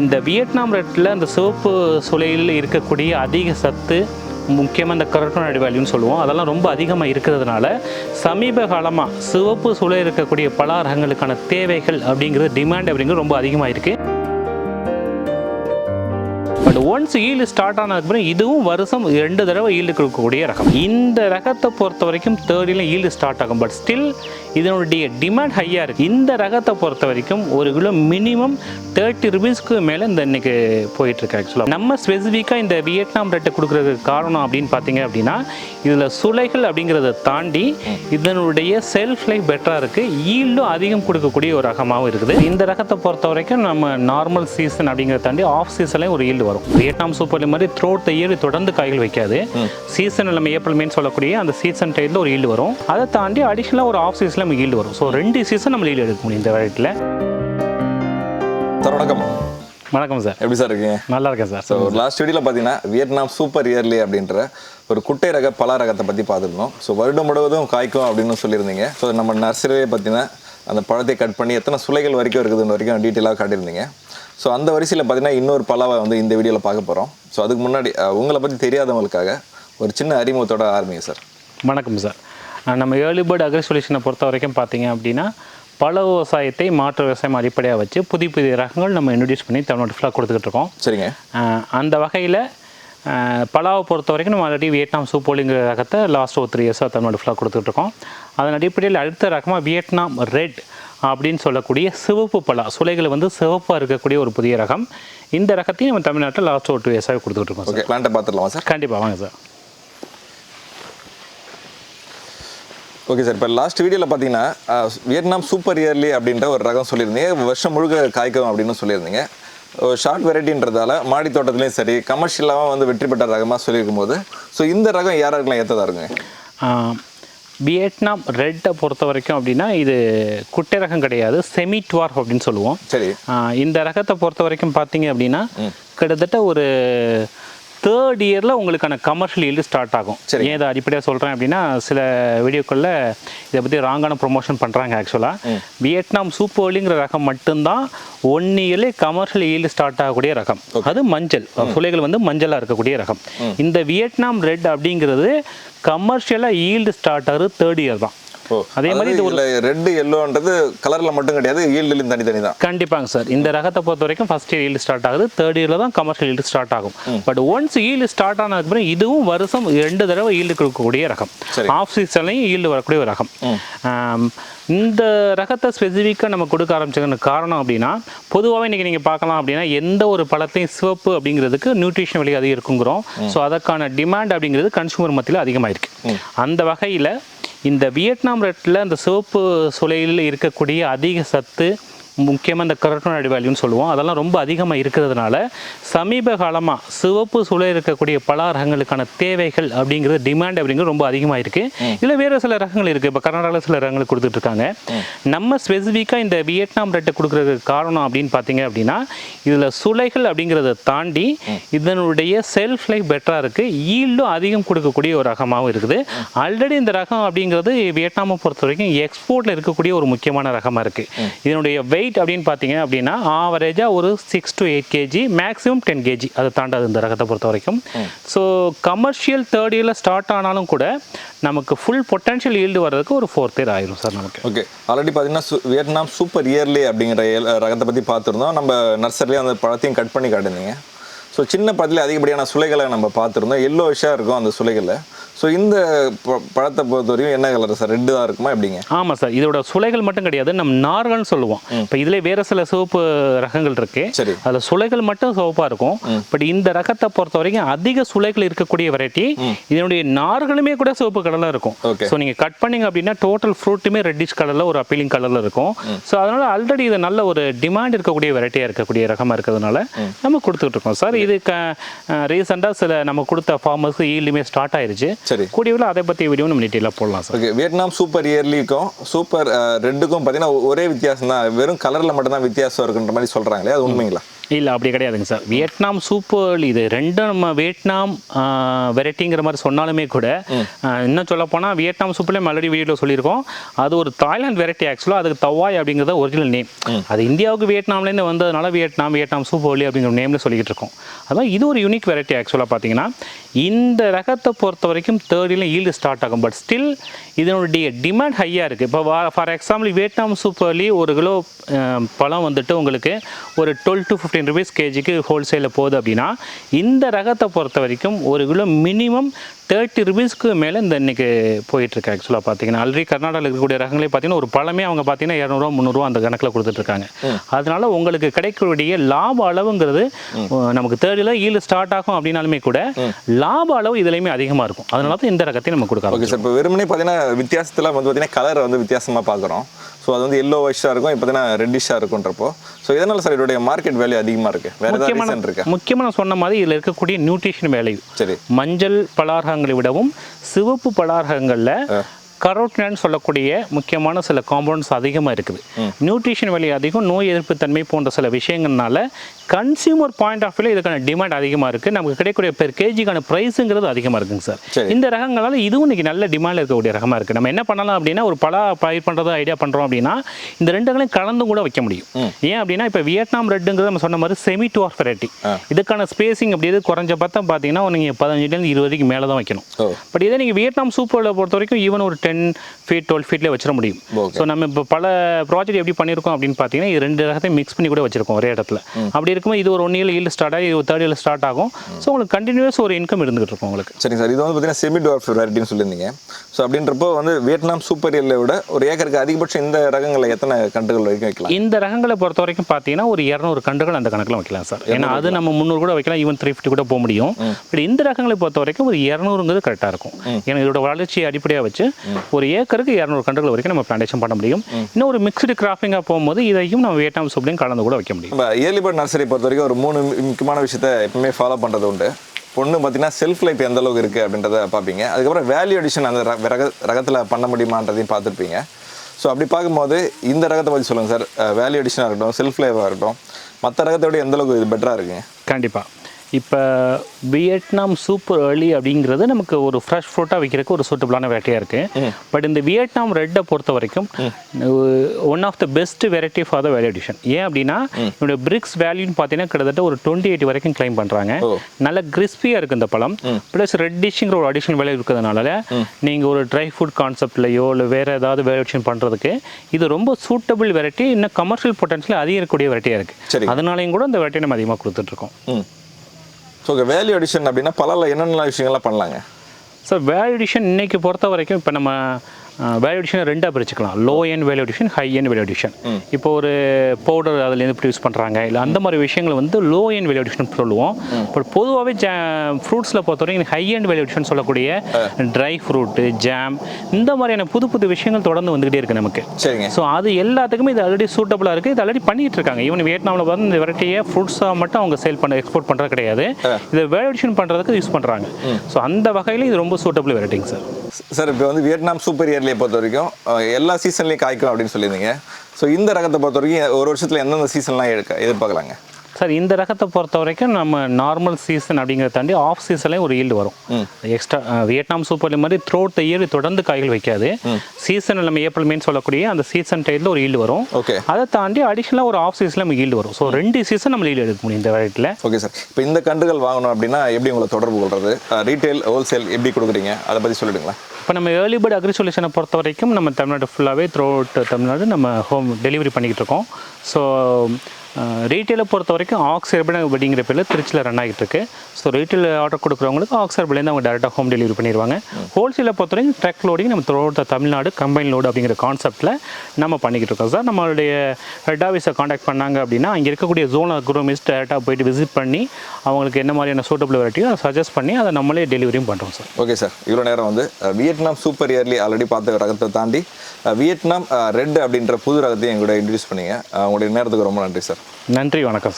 இந்த வியட்நாம் ரெட்டில் அந்த சிவப்பு சுளையில் இருக்கக்கூடிய அதிக சத்து முக்கியமாக இந்த கரோட்டோனாய்டு வேல்யூன்னு சொல்லுவோம். அதெல்லாம் ரொம்ப அதிகமாக இருக்கிறதுனால சமீப காலமாக சிவப்பு சுலை இருக்கக்கூடிய பலாரகங்களுக்கான தேவைகள் அப்படிங்கிறது டிமாண்ட் அப்படிங்கிறது ரொம்ப அதிகமாக இருக்குது ஒன்ஸ் ஈல்டு ஸ்டார்ட் ஆனதுக்கப்புறம் இதுவும் வருஷம் ரெண்டு தடவை ஈல்டு கொடுக்கக்கூடிய ரகம். இந்த ரகத்தை பொறுத்த வரைக்கும் தேர்டில் ஈல்டு ஸ்டார்ட் ஆகும். பட் ஸ்டில் இதனுடைய டிமாண்ட் ஹையாக இருக்குது இந்த ரகத்தை பொறுத்த வரைக்கும் ஒரு கிலோ மினிமம் தேர்ட்டி ருபீஸ்க்கு மேலே இந்த இன்னைக்கு போயிட்டுருக்கு ஆக்சுவலாக நம்ம ஸ்பெசிஃபிக்காக இந்த வியட்நாம் ரேட்டை கொடுக்குறதுக்கு காரணம் அப்படின்னு பார்த்தீங்க அப்படின்னா இதில் சுளைகள் அப்படிங்கிறத தாண்டி இதனுடைய செல்ஃப் லைஃப் பெட்டராக இருக்குது ஈல்டும் அதிகம் கொடுக்கக்கூடிய ஒரு ரகமாகவும் இருக்குது. இந்த ரகத்தை பொறுத்த வரைக்கும் நம்ம நார்மல் சீசன் அப்படிங்கிறத தாண்டி ஆஃப் சீசன்லேயும் ஒரு ஈல்டு வரும். வியட்நாம் சூப்பர் மாதிரி த்ரோட் த இயர் தொடர்ந்து காய்கள் வைக்காது. சீசன் நம்ம ஏப்ரல் மேன்னு சொல்லக்கூடிய அந்த சீசன் டைமில் ஒரு ஈல்டு வரும். அதை தாண்டி அடிஷ்னலாக ஒரு ஆஃப் சீசனில் நமக்கு ஈல்டு வரும். ஸோ ரெண்டு சீசன் நம்ம ஈல்டு எடுக்க முடியும் இந்த வெரைட்டியில் சார் வணக்கம். வணக்கம் சார். எப்படி சார் இருக்கீங்க? நல்லா இருக்கேன் சார். ஸோ லாஸ்ட் வீடியோவில் பார்த்தீங்கன்னா வியட்நாம் சூப்பர் இயர்லி அப்படின்ற ஒரு குட்டை ரக பல ரகத்தை பற்றி பார்த்துருந்தோம். ஸோ வருடம் முழுவதும் காய்க்கும் அப்படின்னு சொல்லியிருந்தீங்க. ஸோ நம்ம நர்சரியே பார்த்தீங்கன்னா அந்த பழத்தை கட் பண்ணி எத்தனை சுளைகள் வரைக்கும் இருக்குதுன்னு வரைக்கும் டீட்டெயிலாக காட்டியிருந்தீங்க. ஸோ அந்த வரிசையில் பார்த்தீங்கன்னா இன்னொரு பலாவை வந்து இந்த வீடியோவில் பார்க்க போகிறோம் ஸோ அதுக்கு முன்னாடி உங்களை பற்றி தெரியாதவங்களுக்காக ஒரு சின்ன அறிமுகத்தோட ஆரம்பிங்க சார். வணக்கம் சார். நம்ம ஏர்லி பேர்டு அக்ரி சொல்யூஷனை பொறுத்த வரைக்கும் பார்த்தீங்க அப்படின்னா பல விவசாயத்தை மாற்று விவசாயம் அடிப்படையாக வச்சு புதிய புதிய ரகங்கள் நம்ம இன்ட்ரடியூஸ் பண்ணி தமிழ்நாடு ஃபுல்லாக கொடுத்துக்கிட்டு இருக்கோம். சரிங்க. அந்த வகையில் பலாவை பொறுத்த வரைக்கும் நம்ம ஆல்ரெடி வியட்நாம் சூப்போலிங்கிற ரகத்தை லாஸ்ட் ஒரு த்ரீ இயர்ஸாக தமிழ்நாடு ஃபுல்லாக கொடுத்துட்ருக்கோம் அதன் அடிப்படையில் அடுத்த ரகமாக வியட்நாம் ரெட் அப்படின்னு சொல்லக்கூடிய சிவப்பு பலா. சுளைகள் வந்து சிவப்பாக இருக்கக்கூடிய ஒரு புதிய ரகம். இந்த ரகத்தையும் நம்ம தமிழ்நாட்டில் லாஸ்ட் ஒரு டூ இயர்ஸாக கொடுத்துட்டு இருக்கோம் சார் ஓகே பிளான்ட்டை பார்த்துடலாமா சார் கண்டிப்பாக வாங்க சார் ஓகே சார் இப்போ லாஸ்ட் வீடியோவில் பார்த்தீங்கன்னா வியட்நாம் சூப்பர் இயர்லி அப்படின்ற ஒரு ரகம் சொல்லியிருந்தீங்க. வருஷம் முழுக்க காய்க்கும் அப்படின்னு சொல்லியிருந்தீங்க. ஷார்ட் வெரைட்டின்றதால மாடி தோட்டத்துலேயும் சரி கமர்ஷியலாகவும் வந்து வெற்றி பெற்ற ரகமாக சொல்லியிருக்கும் போது ஸோ இந்த ரகம் யாராருக்கெல்லாம் ஏற்றதா இருக்குங்க? வியட்நாம் ரெட்டை பொறுத்த வரைக்கும் அப்படின்னா இது குட்டை ரகம் கிடையாது செமி டுவார்ஃப் அப்படின்னு சொல்லுவோம். சரி. இந்த ரகத்தை பொறுத்த வரைக்கும் பார்த்தீங்க அப்படின்னா கிட்டத்தட்ட ஒரு தேர்ட் இயரில் உங்களுக்கான கமர்ஷியல் ஈல்டு ஸ்டார்ட் ஆகும். சரி. ஏன் இதை அடிப்படையாக சொல்கிறேன் அப்படின்னா சில வீடியோக்களில் இதை பற்றி ராங்கான ப்ரொமோஷன் பண்ணுறாங்க ஆக்சுவலாக வியட்நாம் சூப்பர்லிங்கிற ரகம் மட்டும்தான் ஒன் இயர்லே கமர்ஷியல் ஈல்டு ஸ்டார்ட் ஆகக்கூடிய ரகம். அது மஞ்சள். சுளைகள் வந்து மஞ்சளாக இருக்கக்கூடிய ரகம். இந்த வியட்நாம் ரெட் அப்படிங்கிறது கமர்ஷியலாக ஈல்டு ஸ்டார்ட் ஆகுறது தேர்ட் இயர் தான். அதே மாதிரி இது ஒரு ரெட்டு எல்லோன்றது கலரில் மட்டும் கிடையாது ஈல்டுலையும் தனித்தனி தான் கண்டிப்பாங்க சார். இந்த ரகத்தை பொறுத்த வரைக்கும் ஃபர்ஸ்ட் இயர் ஈல்டு ஸ்டார்ட் ஆகுது தேர்ட் இயரில் தான் கமர்ஷியல் ஈல்டு ஸ்டார்ட் ஆகும். பட் ஒன்ஸ் ஈல்டு ஸ்டார்ட் ஆனதுக்கப்புறம் இதுவும் வருஷம் ரெண்டு தடவை ஈல்டு கொடுக்கக்கூடிய ரகம். ஆஃப் சீசன்லையும் ஈல்டு வரக்கூடிய ஒரு ரகம். இந்த ரகத்தை ஸ்பெசிஃபிக்காக நம்ம கொடுக்க ஆரம்பிச்சதுக்கு காரணம் அப்படின்னா பொதுவாகவே இன்றைக்கி நீங்கள் பார்க்கலாம் அப்படின்னா எந்த ஒரு பழத்தையும் சிவப்பு அப்படிங்கிறதுக்கு நியூட்ரிஷன் விலை அதிகம் இருக்குங்கிறோம் ஸோ அதற்கான டிமாண்ட் அப்படிங்கிறது கன்சூமர் மத்தியில் அதிகமாக இருக்கு அந்த வகையில் இந்த வியட்நாம் ரெட்டில் அந்த சிவப்பு சுலையில் இருக்கக்கூடிய அதிக சத்து முக்கியமாக இந்த கரோட்டோனாய்டு வேல்யூன்னு சொல்லுவோம். அதெல்லாம் ரொம்ப அதிகமாக இருக்கிறதுனால சமீப காலமாக சிவப்பு சுளை இருக்கக்கூடிய பல ரகங்களுக்கான தேவைகள் அப்படிங்கிறது டிமாண்ட் அப்படிங்கிறது ரொம்ப அதிகமாக இருக்குது இதில் வேறு சில ரகங்கள் இருக்குது இப்போ கர்நாடகாவில் சில ரகங்கள் கொடுத்துட்ருக்காங்க நம்ம ஸ்பெசிஃபிக்காக இந்த வியட்நாம் ரெட்டை கொடுக்குறதுக்கு காரணம் அப்படின்னு பார்த்தீங்க அப்படின்னா இதில் சுளைகள் அப்படிங்கிறத தாண்டி இதனுடைய செல்ஃப் லைஃப் பெட்டராக இருக்குது ஈல்டும் அதிகம் கொடுக்கக்கூடிய ஒரு ரகமாகவும் இருக்குது. ஆல்ரெடி இந்த ரகம் அப்படிங்கிறது வியட்நாமை பொறுத்த வரைக்கும் எக்ஸ்போர்ட்டில் இருக்கக்கூடிய ஒரு முக்கியமான ரகமாக இருக்குது இதனுடைய வெயிட் அப்படின்னு பார்த்தீங்க அப்படின்னா ஆவரேஜாக ஒரு six to eight KG maximum ten KG அதை தாண்டாது இந்த ரகத்தை பொறுத்த வரைக்கும். ஸோ கமர்ஷியல் தேர்ட் இயரில் ஸ்டார்ட் ஆனாலும் கூட நமக்கு ஃபுல் பொட்டன்ஷியல் ஈல்டு வர்றதுக்கு ஒரு ஃபோர்த் இயர் ஆயிரும் சார் நமக்கு. ஓகே ஆல்ரெடி பார்த்தீங்கன்னா வியட்நாம் சூப்பர் இயர்லி அப்படிங்கிற ரகத்தை பற்றி பார்த்துருந்தோம். நம்ம நர்சரிலேயே அந்த பழத்தையும் கட் பண்ணி காட்டிருந்தீங்க ஸோ சின்ன பழத்தில் அதிகப்படியான சுளைகளை நம்ம பார்த்துருந்தோம். எல்லோ விஷயம் இருக்கும் அந்த சுளைகளில். ஸோ இந்த பழத்தை பொறுத்தவரையும் என்ன கலர் சார்? ரெட்டு தான் இருக்குமா? எப்படிங்க? ஆமாம் சார். இதோட சுளைகள் மட்டும் கிடையாது. நம்ம நார்கள்னு சொல்லுவோம். இப்போ இதிலே வேறு சில சிவப்பு ரகங்கள் இருக்கு. சரி. அதில் சுளைகள் மட்டும் சிவப்பாக இருக்கும். பட் இந்த ரகத்தை பொறுத்த வரைக்கும் அதிக சுளைகள் இருக்கக்கூடிய வெரைட்டி இதனுடைய நார்களுமே கூட சிவப்பு கலரில் இருக்கும். ஸோ நீங்கள் கட் பண்ணீங்க அப்படின்னா டோட்டல் ஃப்ரூட்டுமே ரெட்டிஷ் கலரில் ஒரு அப்பீலிங் கலரில் இருக்கும். ஸோ அதனால் ஆல்ரெடி இது நல்ல ஒரு டிமாண்ட் இருக்கக்கூடிய வெரைட்டியாக இருக்கக்கூடிய ரகமாக இருக்கிறதுனால நம்ம கொடுத்துட்டு இருக்கோம். சார் இது க ரீசெண்டாக சில நம்ம கொடுத்த ஃபார்மர்ஸ்க்கு ஈல்டுமே ஸ்டார்ட் ஆயிருச்சு. சரி. கூடியவில் அதை பற்றி வீடியோ நம்ம டீட்டெயிலாக போடலாம் சார் ஓகே வியட்நாம் சூப்பர் இயர்லிக்கும் சூப்பர் ரெட்டுக்கும் பார்த்தீங்கன்னா ஒரே வித்தியாசம் தான் வெறும் கலரில் மட்டும்தான் வித்தியாசம் இருக்குன்ற மாதிரி சொல்கிறாங்களே அது உண்மைங்களா? இல்லை அப்படி கிடையாதுங்க சார். வியட்நாம் சூப்பர் இது ரெண்டும் நம்ம வியட்நாம் வெரைட்டிங்கிற மாதிரி சொன்னாலுமே கூட இன்னும் சொல்லப்போனால் வியட்நாம் சூப்பர்லேயே ஆல்ரெடி வீடியோவில் சொல்லியிருக்கோம். அது ஒரு தாய்லாந்து வெரைட்டி ஆக்சுவலாக அதுக்கு தவாய் அப்படிங்கிறத ஒரிஜினல் நேம் அது இந்தியாவுக்கு வியட்நாம்லேருந்து வந்ததுனால வியட்நாம் வியட்நாம் சூப்பர்லி அப்படிங்கிற நேமில் சொல்லிக்கிட்டு இருக்கோம். அதான் இது ஒரு யூனிக் வெரைட்டி ஆக்சுவலாக பார்த்தீங்கன்னா இந்த ரகத்தை பொறுத்த வரைக்கும் தேர்டில் ஈல்டு ஸ்டார்ட் ஆகும். பட் ஸ்டில் இதனுடைய டிமாண்ட் ஹையாக இருக்குது இப்போ ஃபார் எக்ஸாம்பிள் வியட்நாம் சூப்பர்லி ஒரு கிலோ பழம் வந்துட்டு உங்களுக்கு ஒரு டுவெல் டு ஃபிஃப்டீன் ருபீஸ் கேஜிக்கு ஹோல்சேலில் போகுது அப்படின்னா இந்த ரகத்தை பொறுத்த வரைக்கும் ஒரு கிலோ மினிமம் தேர்ட்டி ருபீஸ்க்கு மேலே இந்த இன்னைக்கு போயிட்டுருக்கு ஆக்சுவலாக பார்த்தீங்கன்னா. ஆல்ரெடி கர்நாடகாவில் இருக்கக்கூடிய ரகங்களே பார்த்தீங்கன்னா ஒரு பழமே அவங்க பார்த்தீங்கன்னா இரநூறுவா முந்நூறுவா அந்த கணக்கில் கொடுத்துட்ருக்காங்க அதனால உங்களுக்கு கிடைக்கக்கூடிய லாப அளவுங்கிறது நமக்கு தேர்டில் ஈல்டு ஸ்டார்ட் ஆகும் அப்படின்னாலுமே கூட லாப அளவு இதுலேயுமே அதிகமாக இருக்கும். அதனால தான் இந்த ரகத்தை நம்ம கொடுக்க ஓகே சார் இப்போ வெறுமனே பார்த்தீங்கன்னா வித்தியாசத்தில் வந்து பார்த்தீங்கன்னா கலர் வந்து வித்தியாசமாக பார்க்குறோம். ஸோ அது வந்து எல்லோ வைஷாக இருக்கும் இப்போ பார்த்தீங்கன்னா ரெட்டிஷாக இருக்குன்றப்போ ஸோ இதனால சார் இதோடைய மார்க்கெட் வேல்யூ அதிகமாக இருக்குது வேறு முக்கியமான இருக்கா? முக்கியமாக நான் சொன்ன மாதிரி இதில் இருக்கக்கூடிய நியூட்ரிஷன் வேல்யூ சரி. மஞ்சள் பலாரகங்களை விடவும் சிவப்பு பலாரகங்களில் கரோட்டினான்னு சொல்லக்கூடிய முக்கியமான சில காம்பவுண்ட்ஸ் அதிகமாக இருக்குது. நியூட்ரிஷன் வேல்யூ அதிகம் நோய் எதிர்ப்பு தன்மை போன்ற சில விஷயங்கள்னால கன்சியூமர் பாயிண்ட் ஆஃப் வியூவில் இதுக்கான டிமாண்ட் அதிகமாக இருக்குது நமக்கு கிடைக்கக்கூடிய பெர் கேஜிக்கான ப்ரைஸுங்கிறது அதிகமாக இருக்குங்க சார். இந்த ரகங்களால் இதுவும் இன்னைக்கு நல்ல டிமாண்ட் இருக்கக்கூடிய ரகமாக இருக்குது நம்ம என்ன பண்ணலாம் அப்படின்னா ஒரு பலா பயிர் பண்ணுறதா ஐடியா பண்ணுறோம் அப்படின்னா இந்த ரெண்டுகளையும் கலந்தும் கூட வைக்க முடியும். ஏன் அப்படின்னா இப்போ வியட்நாம் ரெட்டுங்கிறது நம்ம சொன்ன மாதிரி செமி டுவார் வெரைட்டி இதுக்கான ஸ்பேசிங் அப்படி இது குறைஞ்ச பார்த்தா பார்த்தீங்கன்னா நீங்கள் பதினஞ்சுலேருந்து இருபதுக்கு மேலே தான் வைக்கணும். பட் இதே நீங்கள் வியட்நாம் சூப்பரில் பொறுத்த வரைக்கும் ஈவன் ஒரு டென் ஃபீட் டுவெல் ஃபீட்லேயே வச்சிட முடியும். ஸோ நம்ம இப்போ பல ப்ராஜெக்ட் எப்படி பண்ணியிருக்கோம் அப்படின்னு பார்த்தீங்கன்னா இது ரெண்டு ரகத்தையும் மிக்ஸ் பண்ணி கூட வச்சிருக்கோம் ஒரே இடத்துல. அப்படி இருக்கும்போது இது ஒரு ஒன் இயர் ஈல்டு ஸ்டார்ட் ஆகி இது தேர்ட் இயர் ஸ்டார்ட் ஆகும். ஸோ உங்களுக்கு கண்டினியூஸ் ஒரு இன்கம் இருந்துகிட்டு இருக்கும் உங்களுக்கு. சரிங்க சார். இது வந்து பார்த்தீங்கன்னா செமி டுவார்ஃப் வெரைட்டின்னு சொல்லியிருந்தீங்க. ஸோ அப்படின்றப்போ வந்து வியட்நாம் சூப்பர் எல்லை விட ஒரு ஏக்கருக்கு அதிகபட்சம் இந்த ரகங்களில் எத்தனை கண்டுகள் வரைக்கும் வைக்கலாம்? இந்த ரகங்களை பொறுத்த வரைக்கும் பார்த்தீங்கன்னா ஒரு இரநூறு கண்டுகள் அந்த கணக்கில் வைக்கலாம் சார். ஏன்னா அது நம்ம முந்நூறு கூட வைக்கலாம் ஈவன் த்ரீ ஃபிஃப்டி கூட போக முடியும். பட் இந்த ரகங்களை பொறுத்த வரைக்கும் ஒரு இரநூறுங்கிறது கரெக்டாக இருக்கும். ஏன்னா இதோட வளர்ச்சியை அடிப்படையாக வச்சு ஒரு ஏக்கருக்கு இரநூறு கண்டுகள் வரைக்கும் நம்ம பிளான்டேஷன் பண்ண முடியும். இன்னும் ஒரு மிக்ஸ்டு கிராஃபிங்காக போகும்போது இதையும் நம்ம வியட்நாம் சூப்லையும் கலந்து கூட வைக்க முடியும். ஏர்லி பேர்ட் நர்சரி பொறுத்த வரைக்கும் ஒரு மூணு முக்கியமான விஷயத்த எப்பவுமே ஃபாலோ பண்ணுறது உண்டு. பொண்ணு பார்த்தீங்கன்னா செல்ஃப் லைஃப் எந்த அளவுக்கு இருக்குது அப்படின்றத பார்ப்பீங்க. அதுக்கப்புறம் வேல்யூ அடிஷன் அந்த ர- ரக ரகத்தில் பண்ண முடியுமான்றதையும் பார்த்துருப்பீங்க. ஸோ அப்படி பார்க்கும்போது இந்த ரகத்தை பற்றி சொல்லுங்கள் சார். வேல்யூ அடிஷனாக இருக்கட்டும் செல்ஃப் லைஃபாக இருக்கட்டும் மற்ற ரகத்தை விட எந்த அளவுக்கு இது பெட்டராக இருக்குங்க கண்டிப்பாக இப்போ வியட்நாம் சூப்பர் ஏர்லி அப்படிங்கிறது நமக்கு ஒரு ஃப்ரெஷ் ஃப்ரூட்டாக வைக்கிறதுக்கு ஒரு சூட்டபிளான வெரைட்டியாக இருக்குது பட் இந்த வியட்நாம் ரெட்டை பொறுத்த வரைக்கும் one of the best variety for the value addition ஏன் அப்படின்னா என்னுடைய பிரிக்ஸ் வேல்யூன்னு பார்த்தீங்கன்னா கிட்டத்தட்ட ஒரு டுவெண்ட்டி எயிட் வரைக்கும் கிளைம் பண்ணுறாங்க. நல்ல கிறிஸ்பியாக இருக்குது இந்த பழம். ப்ளஸ் ரெட்டிஷிங்கிற ஒரு அடிஷன் வேல்யூ இருக்கிறதுனால நீங்கள் ஒரு ட்ரை ஃபுட் கான்செப்ட்லையோ இல்லை வேறு ஏதாவது வேல்யூ அடிஷன் பண்ணுறதுக்கு இது ரொம்ப சூட்டபிள் வெரைட்டி இன்னும் கமர்ஷியல் பொட்டன்ஷியல் அதிகம் இருக்கக்கூடிய வெரைட்டியாக. இருக்குது அதனாலையும் கூட இந்த வெரைட்டி நம்ம அதிகமாக கொடுத்துட்ருக்கோம் ஸோ வேல்யூ அடிஷன் அப்படின்னா பல என்னென்ன விஷயங்கள்லாம் பண்ணலாங்க? சார் வேல்யூ எடிஷன் இன்றைக்கி பொறுத்த வரைக்கும் இப்போ நம்ம வேல்யூ எடிஷன் ரெண்டாக பிரிச்சுக்கலாம். Low end value addition high end value addition இப்போ ஒரு பவுடர் அதுலேருந்து ப்ரொடியூஸ் பண்ணுறாங்க இல்லை அந்த மாதிரி விஷயங்கள் வந்து லோ என் வேல்யூ எடிஷன் சொல்லுவோம். பட் பொதுவாகவே ஜா ஃப்ரூட்ஸில் பொறுத்த வரைக்கும் ஹை எண்ட் வேல்யூ எடிஷன் சொல்லக்கூடிய ட்ரை ஃப்ரூட்டு ஜாம் இந்த மாதிரியான புது புது விஷயங்கள் தொடர்ந்து வந்துகிட்டே இருக்குது நமக்கு. சரிங்க. ஸோ அது எல்லாத்துக்குமே இது ஆல்ரெடி சூட்டபுளாக இருக்குது இது ஆல்ரெடி பண்ணிட்டு இருக்காங்க. ஈவன் வியட்நாமில் பார்த்து இந்த வெரைட்டியை ஃப்ரூட்ஸாக மட்டும் அவங்க சேல் பண்ண எக்ஸ்போர்ட் பண்ணுறது கிடையாது. இதை வேல்யூஷன் பண்ணுறதுக்கு யூஸ் பண்ணுறாங்க ஸோ அந்த வகையில் இது ரொம்ப சூட்டபிள் வெரைட்டிங்க சார் சார் இப்போ வந்து வியட்நாம் சூப்பர் இயர்லியை பொறுத்த வரைக்கும் எல்லா சீசன்லேயும் காய்க்கும் அப்படின்னு சொல்லியிருந்தீங்க. ஸோ இந்த ரகத்தை பொறுத்த வரைக்கும் ஒரு வருஷத்தில் எந்தெந்த சீசன்லாம் எடுக்க எதிர்பார்க்கலாங்க? சார் இந்த ரகத்தை பொறுத்த வரைக்கும் நம்ம நார்மல் சீசன் அப்படிங்கிறத தாண்டி ஆஃப் சீசன்லேயும் ஒரு ஈல்டு வரும். எக்ஸ்ட்ரா வியட்நாம் சூப்பர் மாதிரி த்ரோட் த இயர் தொடர்ந்து காய்கள் வைக்காது. சீசன் நம்ம ஏப்ரல் மேன்னு சொல்லக்கூடிய அந்த சீசன் டைத்தில் ஒரு ஈல்டு வரும். ஓகே. அதை தாண்டி அடிஷ்னலாக ஒரு ஆஃப் சீசனில் நமக்கு ஈல்டு வரும். ஸோ ரெண்டு சீசன் நம்ம ஈல்டு எடுக்க முடியும் இந்த வெரைட்டியில் ஓகே சார். இப்போ இந்த கன்றுகள் வாங்கணும் அப்படின்னா எப்படி உங்களை தொடர்பு கொள்றது? ரீட்டைல் ஹோல்சேல் எப்படி கொடுக்குறீங்க? அதை பற்றி சொல்லிடுங்களா இப்போ நம்ம ஏர்லி பேர்ட் அக்ரி சொல்யூஷனை பொறுத்த வரைக்கும் நம்ம தமிழ்நாடு ஃபுல்லாகவே த்ரூ அவுட் தமிழ்நாடு நம்ம ஹோம் டெலிவரி பண்ணிக்கிட்டு இருக்கோம். ஸோ ரீட்டெயிலை பொறுத்த வரைக்கும் ஆக்ஸ் எர்பன் அப்படிங்கிற பேரில் திருச்சியில் ரன் ஆகிட்டு இருக்கு ஸோ ரீட்டெயில் ஆர்டர் கொடுக்குறவங்களுக்கு ஆக்ஸ் எர்பிலேருந்து அவங்க டேரெக்டாக ஹோம் டெலிவரி பண்ணிடுவாங்க ஹோல்சேலை பொறுத்த வரைக்கும் ட்ரக் லோடிங் நம்ம தோட்ட தமிழ்நாடு கம்பைன் லோடு அப்படிங்கிற கான்செப்ட்டில் நம்ம பண்ணிக்கிட்டு இருக்கோம். சார் நம்மளுடைய ஹெட் ஆஃபீஸை காண்டாக்ட் பண்ணாங்க அப்படின்னா அங்கே இருக்கக்கூடிய ஜோன் அக்ரோமிஸ்ட் டேரெக்டாக போயிட்டு விசிட் பண்ணி அவங்களுக்கு என்ன மாதிரியான சூட்டபிள் வெரைட்டியோ அதை சஜஸ்ட் பண்ணி அதை நம்மளே டெலிவரியும் பண்ணுறோம் சார் ஓகே சார் இவ்வளோ நேரம் வந்து வியட்நாம் சூப்பர் இயர்லி ஆல்ரெடி பார்த்த ரகத்தை தாண்டி வியட்நாம் ரெட் அப்படின்ற புது ரகத்தையும் எங்கூட இன்ட்ரடியூஸ் பண்ணீங்க. உங்களுடைய நேரத்துக்கு ரொம்ப நன்றி சார் நன்றி வணக்கம் சார்.